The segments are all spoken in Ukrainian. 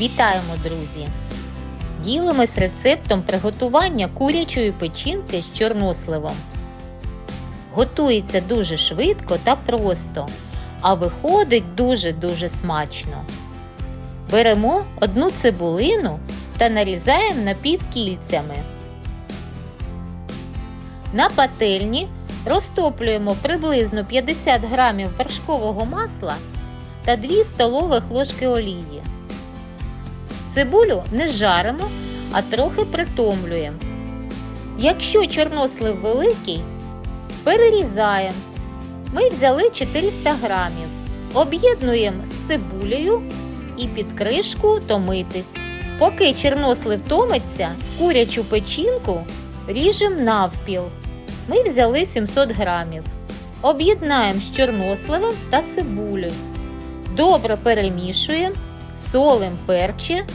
Вітаємо, друзі! Ділимось рецептом приготування курячої печінки з чорносливом. Готується дуже швидко та просто, а виходить дуже-дуже смачно. Беремо одну цибулину та нарізаємо напівкільцями. На пательні розтоплюємо приблизно 50 грамів вершкового масла та 2 столових ложки олії. Цибулю не жаримо, а трохи притомлюємо. Якщо чорнослив великий, перерізаємо. Ми взяли 400 грамів, об'єднуємо з цибулею і під кришку томитись. Поки чорнослив томиться, курячу печінку ріжемо навпіл. Ми взяли 700 грамів. Об'єднаємо з чорносливом та цибулею. Добре перемішуємо, солим перче,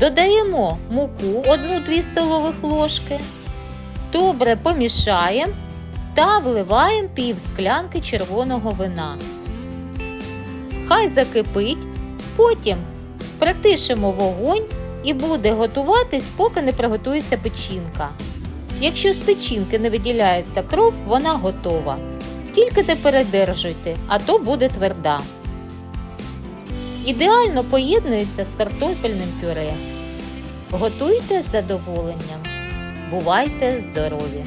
додаємо муку 1-2 столових ложки, добре помішаємо та вливаємо пів склянки червоного вина. Хай закипить, потім притишимо вогонь і буде готуватись, поки не приготується печінка. Якщо з печінки не виділяється кров, вона готова. Тільки не передержуйте, а то буде тверда. Ідеально поєднується з картофельним пюре. Готуйте з задоволенням. Бувайте здорові!